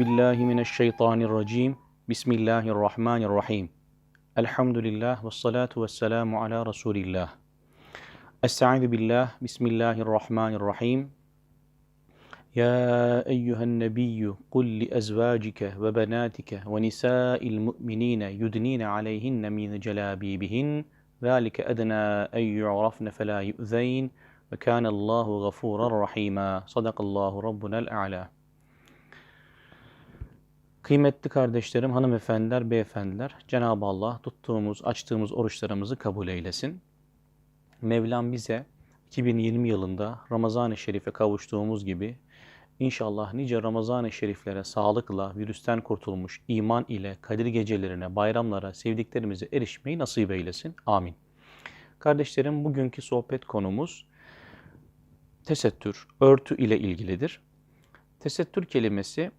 بالله من الشيطان الرجيم. بسم الله الرحمن الرحيم. الحمد لله والصلاة والسلام على رسول الله. أستعيذ بالله. بسم الله الرحمن الرحيم. يا أيها النبي قل لأزواجك وبناتك ونساء المؤمنين يدنين عليهن من جلابيبهن. ذلك أدنى أن يعرفن فلا يؤذين. وكان الله غفورا رحيما. صدق الله ربنا الأعلى. Kıymetli kardeşlerim, hanımefendiler, beyefendiler, Cenab-ı Allah tuttuğumuz, açtığımız oruçlarımızı kabul eylesin. Mevlam bize 2020 yılında Ramazan-ı Şerif'e kavuştuğumuz gibi inşallah nice Ramazan-ı Şeriflere sağlıkla, virüsten kurtulmuş, iman ile Kadir gecelerine, bayramlara, sevdiklerimize erişmeyi nasip eylesin. Amin. Kardeşlerim, bugünkü sohbet konumuz tesettür, örtü ile ilgilidir. Tesettür kelimesi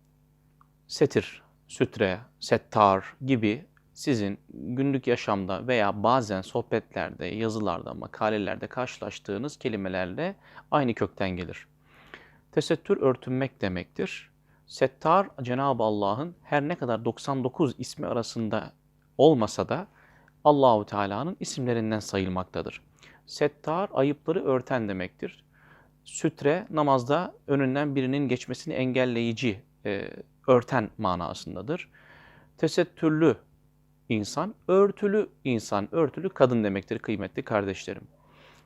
setir, sütre, settar gibi sizin günlük yaşamda veya bazen sohbetlerde, yazılarda, makalelerde karşılaştığınız kelimelerle aynı kökten gelir. Tesettür örtünmek demektir. Settar Cenab-ı Allah'ın her ne kadar 99 ismi arasında olmasa da Allahu Teala'nın isimlerinden sayılmaktadır. Settar ayıpları örten demektir. Sütre namazda önünden birinin geçmesini engelleyici, e, örten manasındadır. Tesettürlü insan, örtülü insan, örtülü kadın demektir kıymetli kardeşlerim.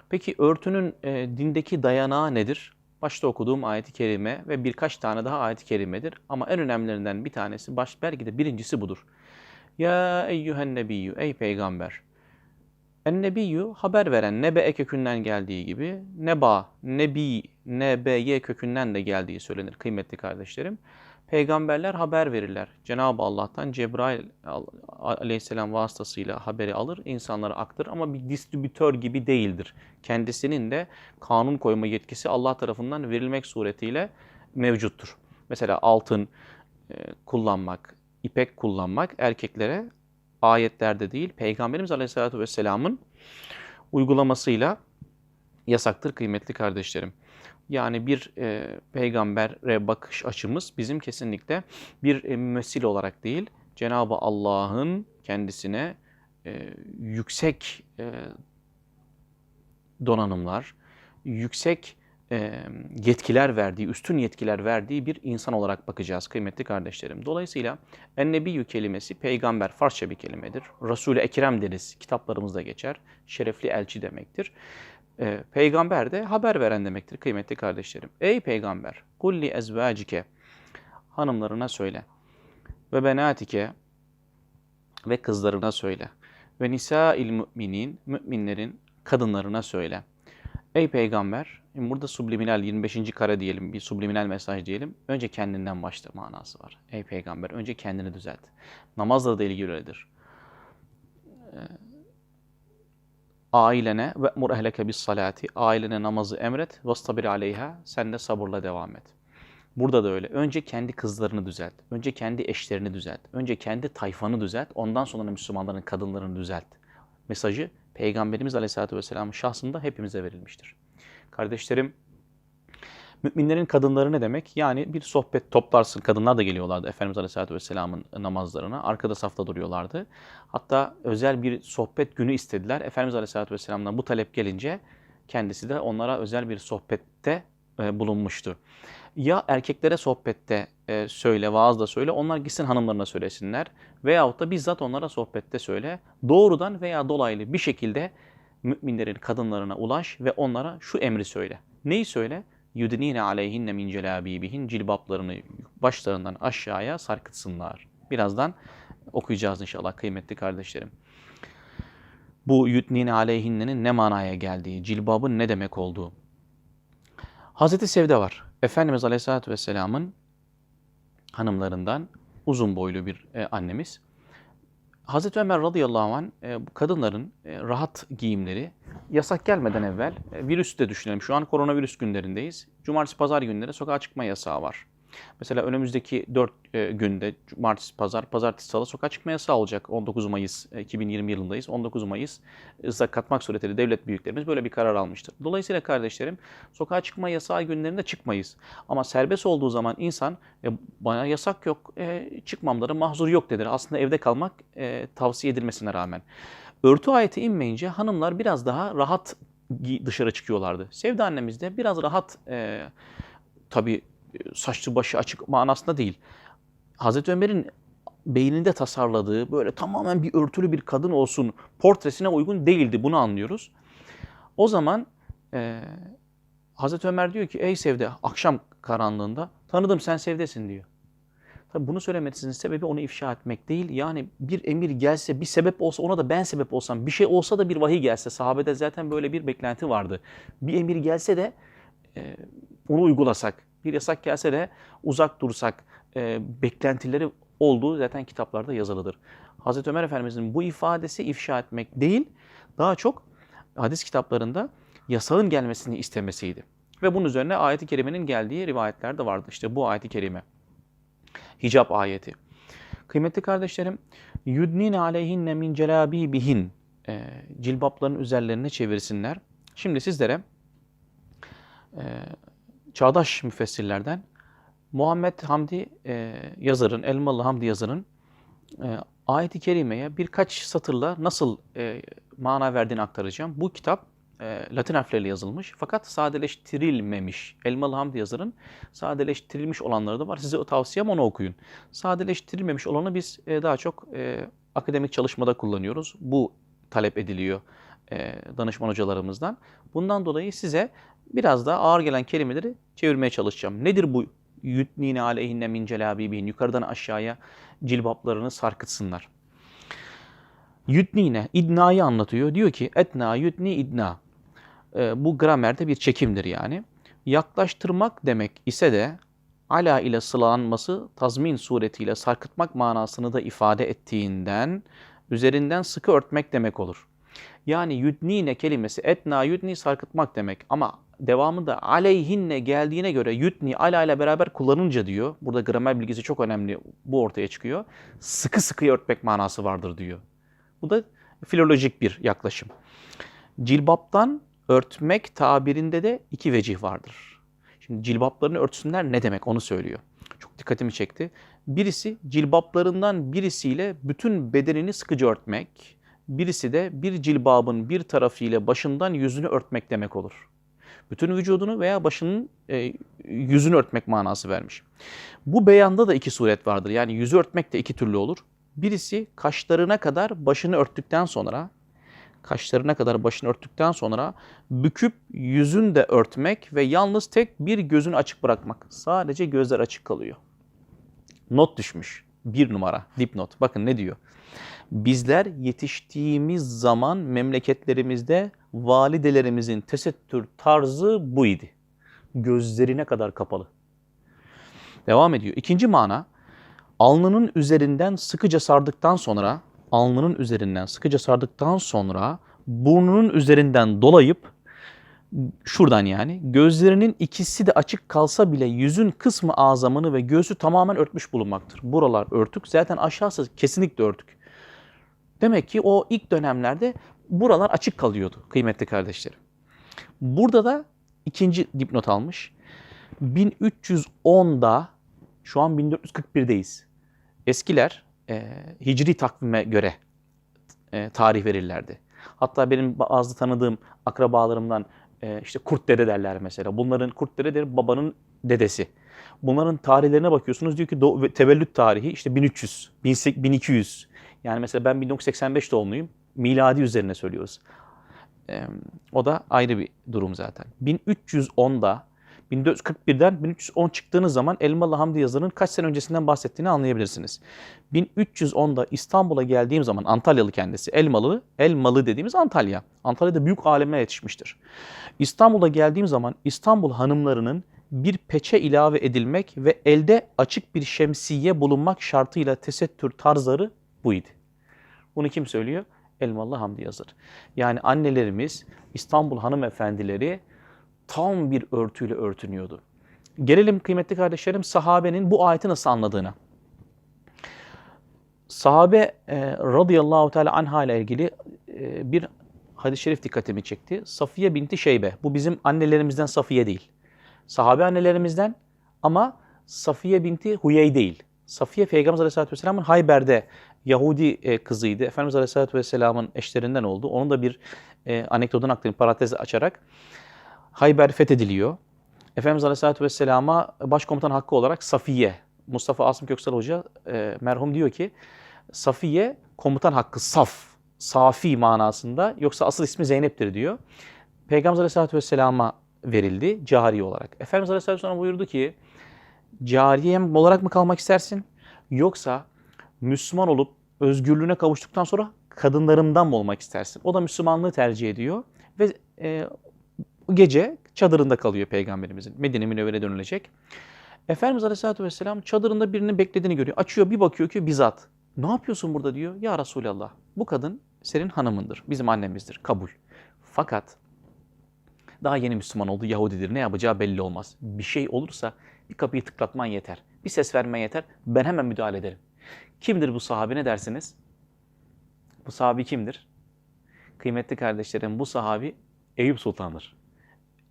Peki örtünün e, dindeki dayanağı nedir? Başta okuduğum ayet-i kerime ve birkaç tane daha ayet-i kerimedir. Ama en önemlilerinden bir tanesi, baş, belki de birincisi budur. Ya eyyühen nebiyyü, ey peygamber. En haber veren, nebe kökünden geldiği gibi, neba, nebi, nebeye kökünden de geldiği söylenir kıymetli kardeşlerim. Peygamberler haber verirler. Cenab-ı Allah'tan Cebrail aleyhisselam vasıtasıyla haberi alır, insanlara aktarır ama bir distribütör gibi değildir. Kendisinin de kanun koyma yetkisi Allah tarafından verilmek suretiyle mevcuttur. Mesela altın e, kullanmak, ipek kullanmak erkeklere ayetlerde değil, Peygamberimiz Aleyhisselatü Vesselam'ın uygulamasıyla yasaktır kıymetli kardeşlerim. Yani bir e, peygambere bakış açımız bizim kesinlikle bir e, müessil olarak değil, Cenab-ı Allah'ın kendisine e, yüksek e, donanımlar, yüksek yetkiler verdiği, üstün yetkiler verdiği bir insan olarak bakacağız kıymetli kardeşlerim. Dolayısıyla ennebiyyü kelimesi peygamber, Farsça bir kelimedir. Resul-i Ekrem deriz, kitaplarımızda geçer. Şerefli elçi demektir. Peygamber de haber veren demektir kıymetli kardeşlerim. Ey peygamber, kulli ezvacike, hanımlarına söyle. Ve benatike, ve kızlarına söyle. Ve nisa'il müminin, müminlerin kadınlarına söyle. Ey peygamber, burada subliminal 25. kare diyelim, bir subliminal mesaj diyelim. Önce kendinden başla manası var. Ey peygamber, önce kendini düzelt. Namazla da ilgili öyledir. Ee, ailene ve mur ehleke bis salati, ailene namazı emret, vastabir aleyha, sen de sabırla devam et. Burada da öyle. Önce kendi kızlarını düzelt. Önce kendi eşlerini düzelt. Önce kendi tayfanı düzelt. Ondan sonra Müslümanların kadınlarını düzelt. Mesajı Peygamberimiz Aleyhisselatü Vesselam'ın şahsında hepimize verilmiştir. Kardeşlerim, müminlerin kadınları ne demek? Yani bir sohbet toplarsın. Kadınlar da geliyorlardı Efendimiz Aleyhisselatü Vesselam'ın namazlarına. Arkada safta duruyorlardı. Hatta özel bir sohbet günü istediler. Efendimiz Aleyhisselatü Vesselam'dan bu talep gelince kendisi de onlara özel bir sohbette e, bulunmuştu. Ya erkeklere sohbette e, söyle, vaazda söyle, onlar gitsin hanımlarına söylesinler. Veyahut da bizzat onlara sohbette söyle. Doğrudan veya dolaylı bir şekilde müminlerin kadınlarına ulaş ve onlara şu emri söyle. Neyi söyle? yudnine aleyhinne min celabibihin cilbaplarını başlarından aşağıya sarkıtsınlar. Birazdan okuyacağız inşallah kıymetli kardeşlerim. Bu yudnine aleyhinnenin ne manaya geldiği, cilbabın ne demek olduğu. Hazreti Sevde var. Efendimiz Aleyhisselatü Vesselam'ın hanımlarından uzun boylu bir e, annemiz. Hazreti Ömer radıyallahu anh e, kadınların e, rahat giyimleri yasak gelmeden evvel e, virüs de düşünelim. Şu an koronavirüs günlerindeyiz. Cumartesi pazar günleri sokağa çıkma yasağı var. Mesela önümüzdeki 4 günde cumartesi, pazar, pazartesi, salı sokağa çıkma yasağı olacak. 19 Mayıs e, 2020 yılındayız. 19 Mayıs ıslak katmak suretiyle devlet büyüklerimiz böyle bir karar almıştır. Dolayısıyla kardeşlerim sokağa çıkma yasağı günlerinde çıkmayız. Ama serbest olduğu zaman insan e, bana yasak yok, e, çıkmamları mahzur yok denir. Aslında evde kalmak e, tavsiye edilmesine rağmen. Örtü ayeti inmeyince hanımlar biraz daha rahat dışarı çıkıyorlardı. Sevda annemiz de biraz rahat e, tabii saçlı başı açık manasında değil. Hazreti Ömer'in beyninde tasarladığı böyle tamamen bir örtülü bir kadın olsun portresine uygun değildi. Bunu anlıyoruz. O zaman e, Hazreti Ömer diyor ki ey Sevde akşam karanlığında tanıdım sen Sevdesin diyor. Tabii bunu söylemesinin sebebi onu ifşa etmek değil. Yani bir emir gelse, bir sebep olsa ona da ben sebep olsam, bir şey olsa da bir vahiy gelse. Sahabede zaten böyle bir beklenti vardı. Bir emir gelse de e, onu uygulasak, bir yasak gelse de uzak dursak, e, beklentileri olduğu zaten kitaplarda yazılıdır. Hazreti Ömer Efendimizin bu ifadesi ifşa etmek değil, daha çok hadis kitaplarında yasağın gelmesini istemesiydi. Ve bunun üzerine ayet-i kerimenin geldiği rivayetler de vardı. İşte bu ayet-i kerime. Hicap ayeti. Kıymetli kardeşlerim, yudnine aleyhinne min celabibihin e, cilbapların üzerlerine çevirsinler. Şimdi sizlere e, çağdaş müfessirlerden Muhammed Hamdi e, yazarın, Elmalı Hamdi yazarın e, ayet-i kerimeye birkaç satırla nasıl e, mana verdiğini aktaracağım. Bu kitap e, Latin harfleriyle yazılmış fakat sadeleştirilmemiş. Elmalı Hamdi yazarın sadeleştirilmiş olanları da var. Size o tavsiyem onu okuyun. Sadeleştirilmemiş olanı biz e, daha çok e, akademik çalışmada kullanıyoruz. Bu talep ediliyor e, danışman hocalarımızdan. Bundan dolayı size biraz daha ağır gelen kelimeleri çevirmeye çalışacağım. Nedir bu yutnine aleyhinne min celabibihin? Yukarıdan aşağıya cilbaplarını sarkıtsınlar. Yutnine, idnayı anlatıyor. Diyor ki etna, yutni, idna. Ee, bu gramerde bir çekimdir yani. Yaklaştırmak demek ise de ala ile sılanması tazmin suretiyle sarkıtmak manasını da ifade ettiğinden üzerinden sıkı örtmek demek olur. Yani yudnine kelimesi etna yudni sarkıtmak demek ama devamında aleyhinne geldiğine göre yutni ala ile beraber kullanınca diyor. Burada gramer bilgisi çok önemli. Bu ortaya çıkıyor. Sıkı sıkı örtmek manası vardır diyor. Bu da filolojik bir yaklaşım. Cilbaptan örtmek tabirinde de iki vecih vardır. Şimdi cilbaplarını örtsünler ne demek onu söylüyor. Çok dikkatimi çekti. Birisi cilbaplarından birisiyle bütün bedenini sıkıcı örtmek. Birisi de bir cilbabın bir tarafıyla başından yüzünü örtmek demek olur. Bütün vücudunu veya başının e, yüzünü örtmek manası vermiş. Bu beyanda da iki suret vardır. Yani yüzü örtmek de iki türlü olur. Birisi kaşlarına kadar başını örttükten sonra kaşlarına kadar başını örttükten sonra büküp yüzünü de örtmek ve yalnız tek bir gözünü açık bırakmak. Sadece gözler açık kalıyor. Not düşmüş. Bir numara dipnot. Bakın ne diyor. Bizler yetiştiğimiz zaman memleketlerimizde validelerimizin tesettür tarzı bu idi. Gözlerine kadar kapalı. Devam ediyor. İkinci mana alnının üzerinden sıkıca sardıktan sonra alnının üzerinden sıkıca sardıktan sonra burnunun üzerinden dolayıp şuradan yani gözlerinin ikisi de açık kalsa bile yüzün kısmı azamını ve göğsü tamamen örtmüş bulunmaktır. Buralar örtük. Zaten aşağısı kesinlikle örtük. Demek ki o ilk dönemlerde buralar açık kalıyordu kıymetli kardeşlerim. Burada da ikinci dipnot almış. 1310'da şu an 1441'deyiz. Eskiler e, hicri takvime göre e, tarih verirlerdi. Hatta benim bazı tanıdığım akrabalarımdan e, işte kurt dede derler mesela. Bunların kurt dede der babanın dedesi. Bunların tarihlerine bakıyorsunuz diyor ki doğ- tevellüt tarihi işte 1300, 1200. Yani mesela ben 1985 doğumluyum. Miladi üzerine söylüyoruz. E, o da ayrı bir durum zaten. 1310'da 1441'den 1310 çıktığınız zaman Elmalı Hamdi yazarının kaç sene öncesinden bahsettiğini anlayabilirsiniz. 1310'da İstanbul'a geldiğim zaman Antalyalı kendisi Elmalı, Elmalı dediğimiz Antalya. Antalya'da büyük alemler yetişmiştir. İstanbul'a geldiğim zaman İstanbul hanımlarının bir peçe ilave edilmek ve elde açık bir şemsiye bulunmak şartıyla tesettür tarzları buydu. Bunu kim söylüyor? Elmalı Hamdi yazar. Yani annelerimiz İstanbul hanımefendileri tam bir örtüyle örtünüyordu. gelelim kıymetli kardeşlerim sahabenin bu ayeti nasıl anladığına. Sahabe e, radıyallahu teala anha ile ilgili e, bir hadis-i şerif dikkatimi çekti. Safiye binti Şeybe. Bu bizim annelerimizden Safiye değil. Sahabe annelerimizden ama Safiye binti Huyey değil. Safiye Peygamber Aleyhisselatü Vesselam'ın Hayber'de Yahudi e, kızıydı. Efendimiz Aleyhisselatü Vesselam'ın eşlerinden oldu. Onun da bir e, anekdotunu aktarayım parantez açarak. Hayber fethediliyor. Efendimiz Aleyhisselatü Vesselam'a başkomutan hakkı olarak Safiye, Mustafa Asım Köksal Hoca e, merhum diyor ki Safiye komutan hakkı saf, safi manasında yoksa asıl ismi Zeynep'tir diyor. Peygamber Aleyhisselatü Vesselam'a verildi cari olarak. Efendimiz Aleyhisselatü Vesselam buyurdu ki cariyem olarak mı kalmak istersin yoksa Müslüman olup özgürlüğüne kavuştuktan sonra kadınlarımdan mı olmak istersin? O da Müslümanlığı tercih ediyor ve e, gece çadırında kalıyor Peygamberimizin. Medine Münevvere dönülecek. Efendimiz Aleyhisselatü Vesselam çadırında birinin beklediğini görüyor. Açıyor bir bakıyor ki bizzat. Ne yapıyorsun burada diyor. Ya Resulallah bu kadın senin hanımındır. Bizim annemizdir. Kabul. Fakat daha yeni Müslüman oldu. Yahudidir. Ne yapacağı belli olmaz. Bir şey olursa bir kapıyı tıklatman yeter. Bir ses vermen yeter. Ben hemen müdahale ederim. Kimdir bu sahabe ne dersiniz? Bu sahabi kimdir? Kıymetli kardeşlerim bu sahabi Eyüp Sultan'dır.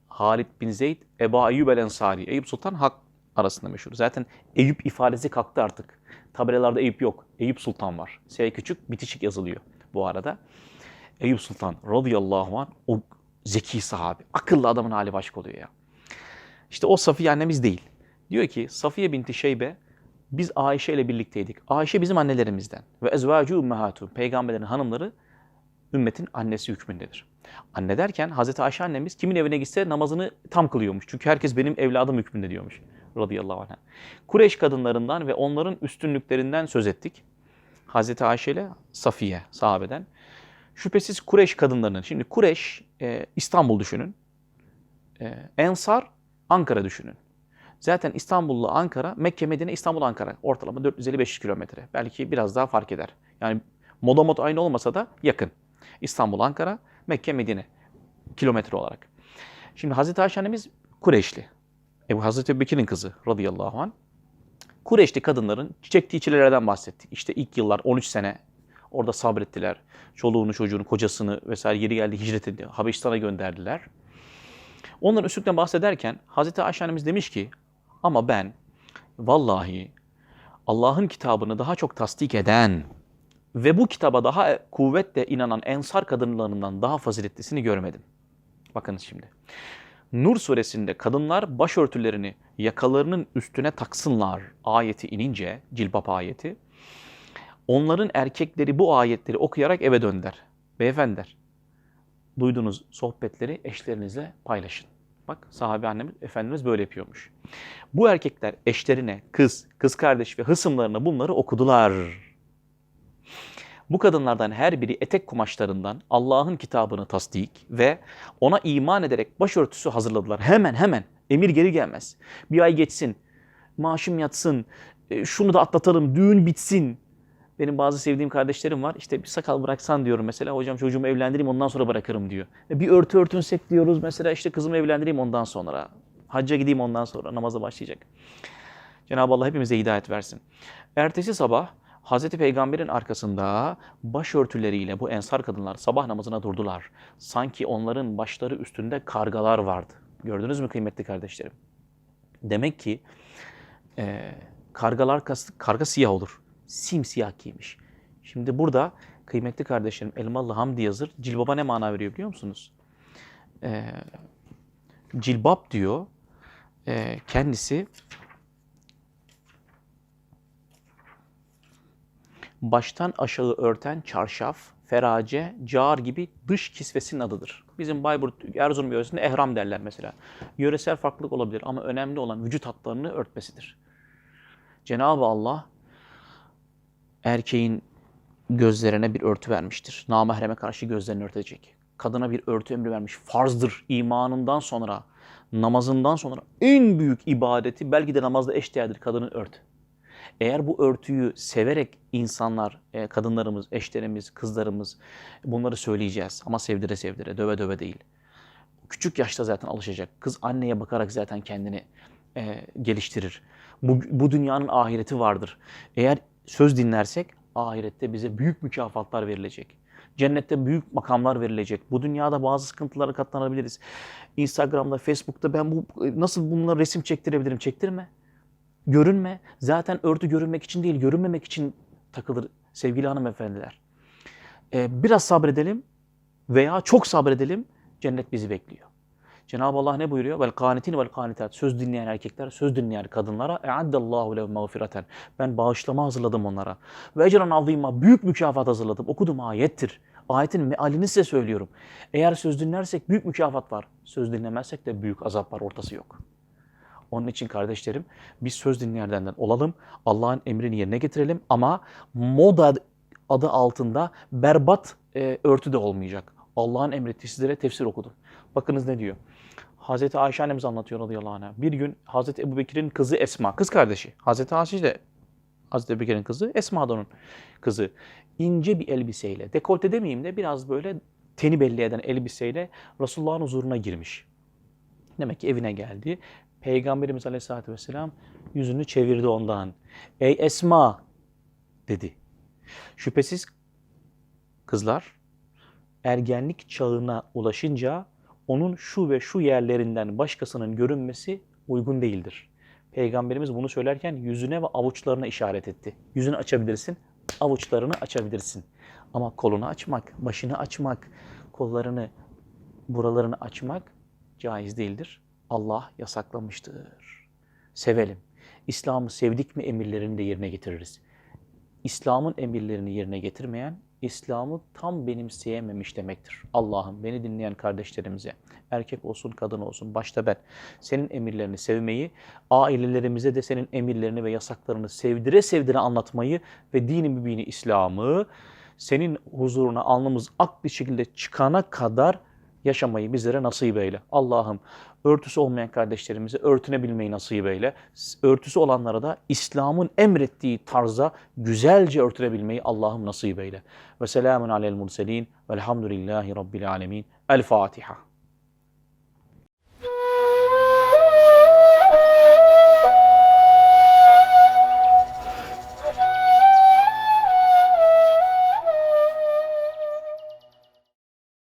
Halid bin Zeyd, Eba Eyyub el Ensari. Eyüp Sultan hak arasında meşhur. Zaten Eyüp ifadesi kalktı artık. Tabelalarda Eyüp yok. Eyüp Sultan var. S küçük, bitişik yazılıyor bu arada. Eyüp Sultan radıyallahu anh o zeki sahabi. Akıllı adamın hali başka oluyor ya. İşte o Safiye annemiz değil. Diyor ki Safiye binti Şeybe biz Ayşe ile birlikteydik. Ayşe bizim annelerimizden. Ve ezvacu ummehatu. Peygamberlerin hanımları ümmetin annesi hükmündedir. Anne derken Hazreti Ayşe annemiz kimin evine gitse namazını tam kılıyormuş. Çünkü herkes benim evladım hükmünde diyormuş. Radıyallahu anh. Kureyş kadınlarından ve onların üstünlüklerinden söz ettik. Hazreti Ayşe ile Safiye sahabeden. Şüphesiz Kureyş kadınlarının, şimdi Kureyş e, İstanbul düşünün. E, Ensar Ankara düşünün. Zaten İstanbul'la Ankara, Mekke, Medine, İstanbul, Ankara ortalama 450-500 kilometre. Belki biraz daha fark eder. Yani moda mod aynı olmasa da yakın. İstanbul, Ankara, Mekke, Medine kilometre olarak. Şimdi Hazreti Ayşe annemiz Kureyşli. Ebu Hazreti Ebubekir'in kızı radıyallahu anh. Kureyşli kadınların çektiği çilelerden bahsettik. İşte ilk yıllar 13 sene orada sabrettiler. Çoluğunu, çocuğunu, kocasını vesaire yeri geldi hicret edildi. Habeşistan'a gönderdiler. Onların üstlükten bahsederken Hazreti Ayşe annemiz demiş ki ama ben vallahi Allah'ın kitabını daha çok tasdik eden ve bu kitaba daha kuvvetle inanan ensar kadınlarından daha faziletlisini görmedim. Bakınız şimdi. Nur suresinde kadınlar başörtülerini yakalarının üstüne taksınlar ayeti inince, cilbap ayeti, onların erkekleri bu ayetleri okuyarak eve dönder. Beyefendiler, duyduğunuz sohbetleri eşlerinizle paylaşın. Bak sahabe annemiz, Efendimiz böyle yapıyormuş. Bu erkekler eşlerine, kız, kız kardeş ve hısımlarına bunları okudular. Bu kadınlardan her biri etek kumaşlarından Allah'ın kitabını tasdik ve ona iman ederek başörtüsü hazırladılar. Hemen hemen emir geri gelmez. Bir ay geçsin, maaşım yatsın, e, şunu da atlatalım, düğün bitsin. Benim bazı sevdiğim kardeşlerim var. İşte bir sakal bıraksan diyorum mesela. Hocam çocuğumu evlendireyim ondan sonra bırakırım diyor. E, Bir örtü örtünsek diyoruz mesela işte kızımı evlendireyim ondan sonra. Hacca gideyim ondan sonra namaza başlayacak. Cenab-ı Allah hepimize hidayet versin. Ertesi sabah Hazreti Peygamber'in arkasında başörtüleriyle bu ensar kadınlar sabah namazına durdular. Sanki onların başları üstünde kargalar vardı. Gördünüz mü kıymetli kardeşlerim? Demek ki e, kargalar karga siyah olur. Simsiyah giymiş. Şimdi burada kıymetli kardeşlerim Elmalı Hamdi Yazır cilbaba ne mana veriyor biliyor musunuz? E, cilbap diyor e, kendisi baştan aşağı örten çarşaf, ferace, car gibi dış kisvesinin adıdır. Bizim Bayburt, Erzurum yöresinde ehram derler mesela. Yöresel farklılık olabilir ama önemli olan vücut hatlarını örtmesidir. Cenab-ı Allah erkeğin gözlerine bir örtü vermiştir. Namahreme karşı gözlerini örtecek. Kadına bir örtü emri vermiş. Farzdır imanından sonra, namazından sonra en büyük ibadeti belki de namazda eşdeğerdir kadının örtü. Eğer bu örtüyü severek insanlar, e, kadınlarımız, eşlerimiz, kızlarımız bunları söyleyeceğiz. Ama sevdire sevdire, döve döve değil. Küçük yaşta zaten alışacak. Kız anneye bakarak zaten kendini e, geliştirir. Bu, bu dünyanın ahireti vardır. Eğer söz dinlersek ahirette bize büyük mükafatlar verilecek. Cennette büyük makamlar verilecek. Bu dünyada bazı sıkıntılara katlanabiliriz. Instagram'da, Facebook'ta ben bu nasıl bununla resim çektirebilirim? Çektirme. Görünme. Zaten örtü görünmek için değil, görünmemek için takılır sevgili hanımefendiler. Ee, biraz sabredelim veya çok sabredelim. Cennet bizi bekliyor. Cenab-ı Allah ne buyuruyor? Vel kanitin vel kanitat. Söz dinleyen erkekler, söz dinleyen kadınlara e'addallahu lehu mağfireten. Ben bağışlama hazırladım onlara. Ve ecran azîmâ. Büyük mükafat hazırladım. Okudum ayettir. Ayetin mealini size söylüyorum. Eğer söz dinlersek büyük mükafat var. Söz dinlemezsek de büyük azap var. Ortası yok. Onun için kardeşlerim biz söz dinleyenlerden olalım. Allah'ın emrini yerine getirelim ama moda adı altında berbat e, örtü de olmayacak. Allah'ın emrettiği sizlere tefsir okudum. Bakınız ne diyor. Hazreti Ayşe annemiz anlatıyor radıyallahu anh'a. Bir gün Hazreti Ebu Bekir'in kızı Esma, kız kardeşi. Hazreti Ayşe de Hazreti Ebu Bekir'in kızı, Esma da onun kızı. İnce bir elbiseyle, dekolte demeyeyim de biraz böyle teni belli eden elbiseyle Resulullah'ın huzuruna girmiş. Demek ki evine geldi. Peygamberimiz Aleyhisselatü Vesselam yüzünü çevirdi ondan. Ey Esma dedi. Şüphesiz kızlar ergenlik çağına ulaşınca onun şu ve şu yerlerinden başkasının görünmesi uygun değildir. Peygamberimiz bunu söylerken yüzüne ve avuçlarına işaret etti. Yüzünü açabilirsin, avuçlarını açabilirsin. Ama kolunu açmak, başını açmak, kollarını, buralarını açmak caiz değildir. Allah yasaklamıştır. Sevelim. İslam'ı sevdik mi emirlerini de yerine getiririz. İslam'ın emirlerini yerine getirmeyen İslam'ı tam benimseyememiş demektir. Allah'ım beni dinleyen kardeşlerimize, erkek olsun kadın olsun, başta ben, senin emirlerini sevmeyi, ailelerimize de senin emirlerini ve yasaklarını sevdire sevdire anlatmayı ve dini mübini İslam'ı senin huzuruna alnımız ak bir şekilde çıkana kadar yaşamayı bizlere nasip eyle. Allah'ım örtüsü olmayan kardeşlerimize örtünebilmeyi nasip eyle. Örtüsü olanlara da İslam'ın emrettiği tarza güzelce örtünebilmeyi Allah'ım nasip eyle. Ve selamun alel murselin velhamdülillahi rabbil alemin. El Fatiha.